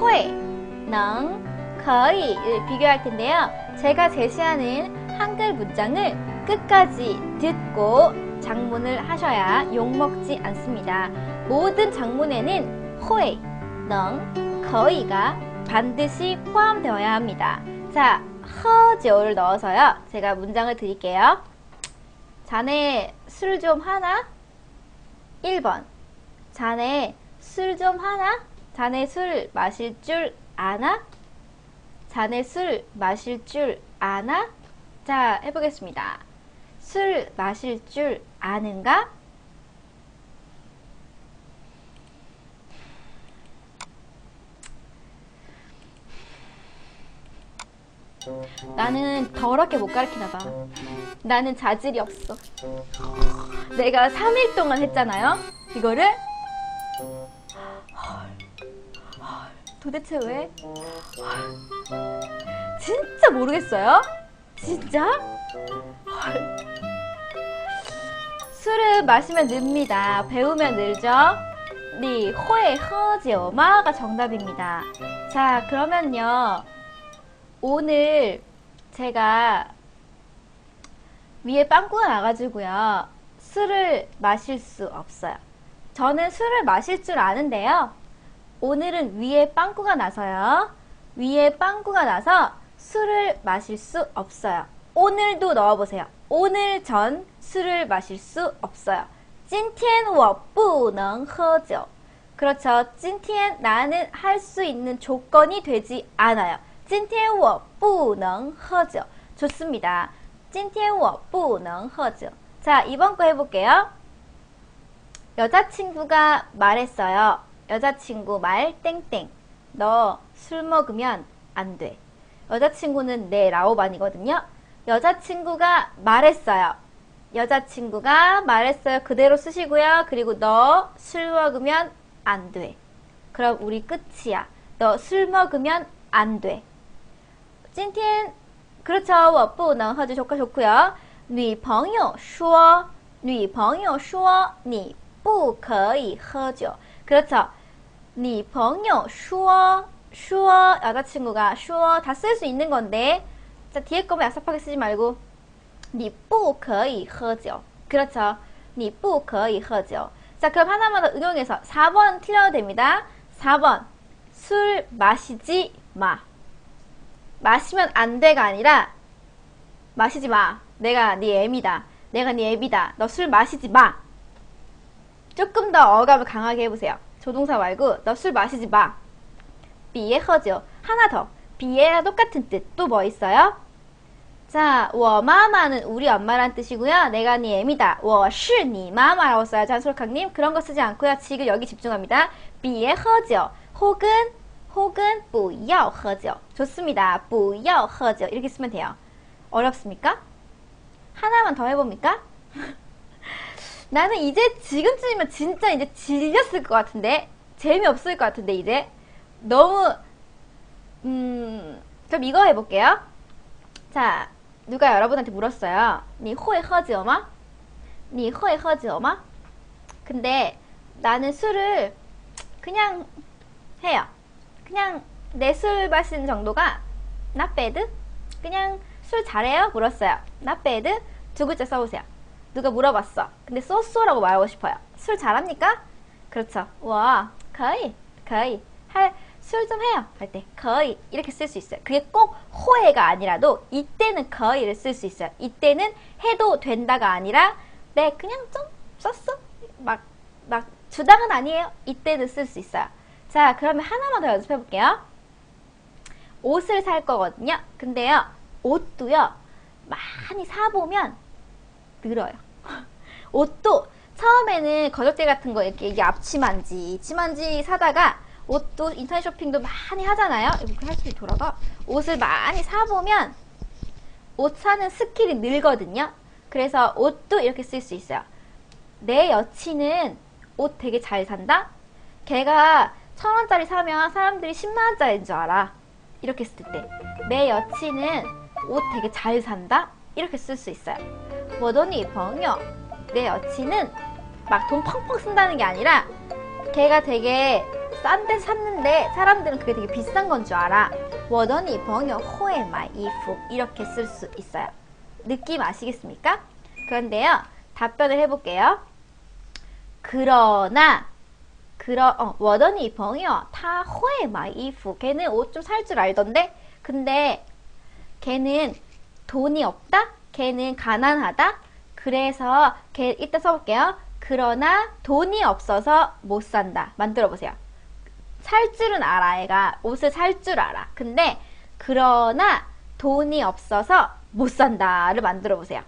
会, 능, 거의를 비교할 텐데요. 제가 제시하는 한글 문장을 끝까지 듣고 장문을 하셔야 욕먹지 않습니다. 모든 장문에는 회, 능, 거의가 반드시 포함되어야 합니다. 자, 허지오를 넣어서요. 제가 문장을 드릴게요. 자네 술 좀 하나? 1번. 자네 술 좀 하나? 자네 술 마실 줄 아나? 자네 술 마실 줄 아나? 자, 해보겠습니다. 술 마실 줄 아는가? 나는 더럽게 못 가르치나 봐. 나는 자질이 없어. 내가 3일 동안 했잖아요. 이거를 도대체 왜? 진짜 모르겠어요. 진짜? 헐. 술을 마시면 늡니다. 배우면 늘죠. 니 호에 허지오마가 정답입니다. 자, 그러면요. 오늘 제가 위에 빵꾸가 나가지고요. 술을 마실 수 없어요. 저는 술을 마실 줄 아는데요. 오늘은 위에 빵꾸가 나서요. 위에 빵꾸가 나서 술을 마실 수 없어요. 오늘도 넣어보세요. 오늘 전 술을 마실 수 없어요. 今天我不能喝酒. 그렇죠. 今天 나는 할 수 있는 조건이 되지 않아요. 今天我不能喝酒. 좋습니다. 今天我不能喝酒. 자, 이번 거 해볼게요. 여자친구가 말했어요. 여자친구 말 땡땡. 너 술 먹으면 안 돼. 여자친구는 내 라오반이거든요. 여자친구가 말했어요. 여자친구가 말했어요. 그대로 쓰시고요. 그리고 너 술 먹으면 안 돼. 그럼 우리 끝이야. 너 술 먹으면 안 돼. 今天 그렇죠. 我不能喝酒 좋고 좋고요. 女朋友说女朋友说你不可以喝酒. 그렇죠. 女朋友说说 여자친구가 说 다 쓸 수 있는 건데 자 뒤에 거만 얍삽하게 쓰지 말고 你不可以喝酒. 그렇죠. 你不可以喝酒. 자 그럼 하나만 더 응용해서 4번 틀려도 됩니다. 4번 술 마시지 마. 마시면 안 돼가 아니라 마시지 마. 내가 네 애미다. 내가 네 애비다. 너 술 마시지 마. 조금 더 어감을 강하게 해보세요. 조동사 말고 너 술 마시지 마. 비에 허죠. 하나 더. 비에랑 똑같은 뜻. 또 뭐 있어요? 자, 我妈妈는 우리 엄마란 뜻이고요. 내가 네 애미다. 我是你 마마라고 써야죠. 한솔캉님. 그런 거 쓰지 않고요. 지금 여기 집중합니다. 비에 허죠. 혹은 혹은 不要喝酒. 좋습니다. 不要喝酒. 이렇게 쓰면 돼요. 어렵습니까? 하나만 더 해봅니까? 나는 이제 지금쯤이면 진짜 이제 질렸을 것 같은데 재미없을 것 같은데 이제 너무 음 그럼 이거 해볼게요. 자 누가 여러분한테 물었어요. 니 호에 허지 어마? 니 호에 허지 어마? 근데 나는 술을 그냥 해요. 그냥 내 술 마시는 정도가 bad? 그냥 술 잘해요? 물었어요. bad? 두 글자 써보세요. 누가 물어봤어. 근데 쏘쏘라고 말하고 싶어요. 술 잘합니까? 그렇죠. 와, 거의, 거의. 할, 술 좀 해요. 할 때, 거의. 이렇게 쓸 수 있어요. 그게 꼭 호해가 아니라도, 이때는 거의를 쓸 수 있어요. 이때는 해도 된다가 아니라, 네, 그냥 좀 썼어. 막, 막, 주당은 아니에요. 이때는 쓸 수 있어요. 자, 그러면 하나만 더 연습해 볼게요. 옷을 살 거거든요. 근데요, 옷도요, 많이 사보면 늘어요. 옷도 처음에는 거적대 같은 거 이렇게 이게 앞치마인지 치마인지 사다가 옷도 인터넷 쇼핑도 많이 하잖아요. 이렇게 할수 돌아가 옷을 많이 사보면 옷 사는 스킬이 늘거든요. 그래서 옷도 이렇게 쓸 수 있어요. 내 여친은 옷 되게 잘 산다. 걔가 천 원짜리 사면 사람들이 10만 원짜리인 줄 알아. 이렇게 쓸 때. 내 여친은 옷 되게 잘 산다. 이렇게 쓸 수 있어요. 我的女朋友, 내 여친은 막 돈 펑펑 쓴다는 게 아니라 걔가 되게 싼데 샀는데 사람들은 그게 되게 비싼 건 줄 알아. 我的女朋友会买衣服 이렇게 쓸 수 있어요. 느낌 아시겠습니까? 그런데요. 답변을 해볼게요. 그러나 그러 어, 我的女朋友她会买衣服 걔는 옷 좀 살 줄 알던데 근데 걔는 돈이 없다? 걔는 가난하다? 그래서 걔 이따 써볼게요. 그러나 돈이 없어서 못 산다. 만들어 보세요. 살 줄은 알아, 애가. 옷을 살 줄 알아. 근데, 그러나 돈이 없어서 못 산다를 만들어 보세요.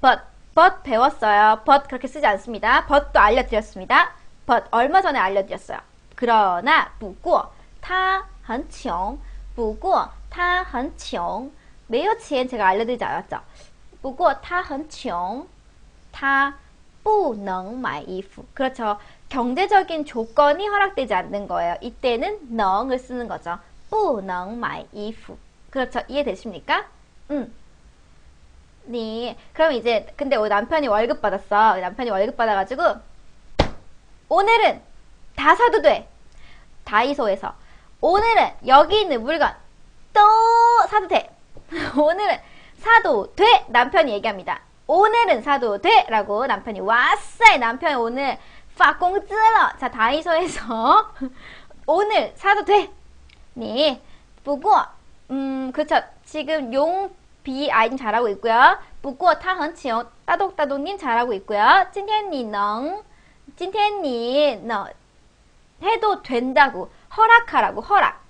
but, but 배웠어요. but 그렇게 쓰지 않습니다. but도 알려드렸습니다. but 얼마 전에 알려드렸어요. 그러나, 不过,他很穷.不过,他很穷.没有钱 제가 알려드리지 않았죠. 不过他很穷,他不能买衣服. 그렇죠. 경제적인 조건이 허락되지 않는 거예요. 이때는能을 쓰는 거죠. 不能买衣服. 그렇죠. 이해되십니까? 응. 네. 그럼 이제 근데 우리 남편이 월급 받았어. 남편이 월급 받아가지고 오늘은 다 사도 돼. 다이소에서 오늘은 여기 있는 물건 또 사도 돼. 오늘은 사도 돼. 남편이 얘기합니다. 오늘은 사도 돼. 라고 남편이 왔어요. 남편이 오늘 파공쯔러. 자, 다이소에서 오늘 사도 돼. 네. 보고, 음, 그쵸. 지금 용, 비, 아이님 잘하고 있고요. 보고, 타헌치요. 따독따독님 잘하고 있고요. 찐텐니 능. 찐텐니 너 해도 된다고. 허락하라고, 허락.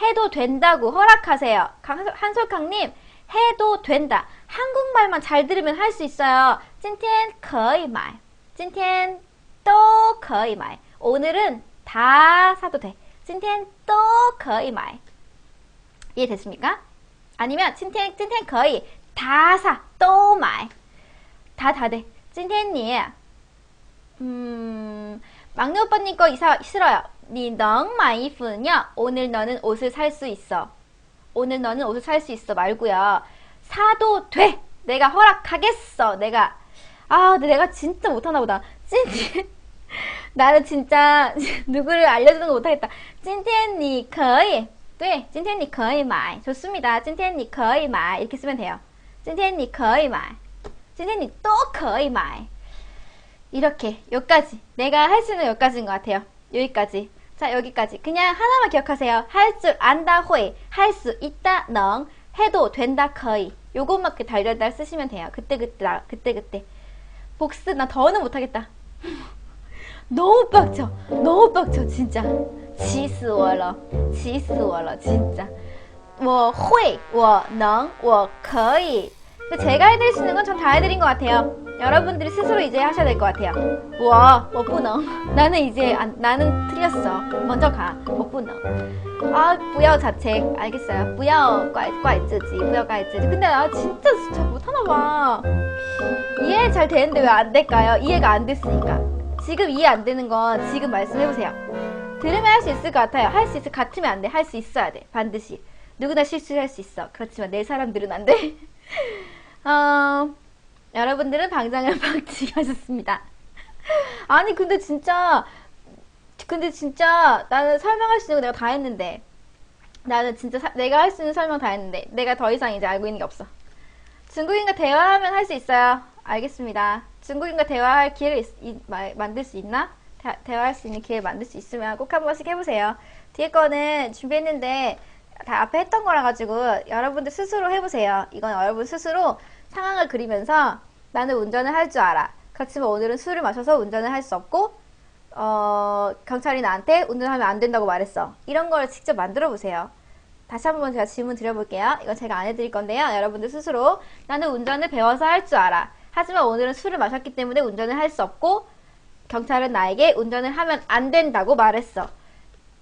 해도 된다고 허락하세요. 강- 한솔강님, 해도 된다. 한국말만 잘 들으면 할 수 있어요. 今天可以买.今天都可以买. 오늘은 다 사도 돼. 今天都可以买. 이해됐습니까? 아니면 今天今天可以 다 사, 都买. 다 다 돼. 今天你 음, 막내 오빠님 거 이사 싫어요. 니能买衣服냐 오늘 너는 옷을 살 수 있어. 오늘 너는 옷을 살 수 있어 말고요. 사도 돼. 내가 허락하겠어. 내가 아, 근데 내가 진짜 못하나 보다. 찐티 나는 진짜 누구를 알려주는 거 못하겠다. 찐티엔니 거의 네, 찐티엔니 거의 말 좋습니다. 찐티엔니 거의 말 이렇게 쓰면 돼요. 찐티엔니 거의 말 찐티엔니 또 거의 말 이렇게 여기까지 내가 할 수 있는 여기까지인 것 같아요. 여기까지. 자 여기까지 그냥 하나만 기억하세요. 할 줄 안다 회, 할 수 있다 능, 해도 된다 거의. 요것만 그 달달달 쓰시면 돼요. 그때 그때 나- 그때 그때. 복습 나 더는 못하겠다. 너무 빡쳐. 너무 빡쳐 진짜. 气死我了气死我了 진짜. 我会,我能,我可以. 근데 제가 해드릴 수 있는 건 전 다 해드린 것 같아요. 여러분들이 스스로 이제 하셔야 될 것 같아요. 우와, 못부너 나는 이제 안, 나는 틀렸어. 먼저 가. 못부너 아, 부여 자책. 알겠어요. 부여 꽈이즈지. 부여 꽈이즈지. 근데 나 진짜 진짜 못하나 봐. 이해 잘 되는데 왜 안 될까요? 이해가 안 됐으니까. 지금 이해 안 되는 건 지금 말씀해보세요. 들으면 할 수 있을 것 같아요. 할 수 있을 같으면 안 돼. 할 수 있어야 돼. 반드시. 누구나 실수할 수 있어. 그렇지만 내 사람들은 안 돼. 어... 여러분들은 방장을 방치하셨습니다. 아니, 근데 진짜, 근데 진짜 나는 설명할 수 있는 거 내가 다 했는데. 나는 진짜 사- 내가 할 수 있는 설명 다 했는데. 내가 더 이상 이제 알고 있는 게 없어. 중국인과 대화하면 할 수 있어요. 알겠습니다. 중국인과 대화할 기회를 있- 이- 마- 만들 수 있나? 대, 대화할 수 있는 기회 만들 수 있으면 꼭 한 번씩 해보세요. 뒤에 거는 준비했는데 다 앞에 했던 거라 가지고 여러분들 스스로 해보세요. 이건 여러분 스스로 상황을 그리면서 나는 운전을 할 줄 알아. 그렇지만 오늘은 술을 마셔서 운전을 할 수 없고 어, 경찰이 나한테 운전하면 안 된다고 말했어. 이런 걸 직접 만들어 보세요. 다시 한번 제가 질문 드려볼게요. 이건 제가 안 해드릴 건데요. 여러분들 스스로 나는 운전을 배워서 할 줄 알아. 하지만 오늘은 술을 마셨기 때문에 운전을 할 수 없고 경찰은 나에게 운전을 하면 안 된다고 말했어.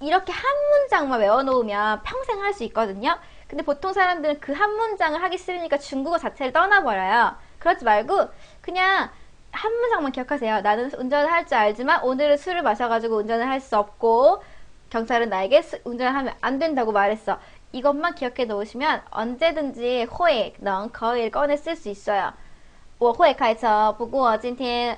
이렇게 한 문장만 외워놓으면 평생 할 수 있거든요. 근데 보통 사람들은 그 한 문장을 하기 싫으니까 중국어 자체를 떠나버려요. 그러지 말고 그냥 한 문장만 기억하세요. 나는 운전을 할 줄 알지만 오늘은 술을 마셔가지고 운전을 할 수 없고 경찰은 나에게 수- 운전을 하면 안 된다고 말했어. 이것만 기억해 놓으시면 언제든지 호의, 능, 거의를 꺼내 쓸 수 있어요. 我会开车,不过今天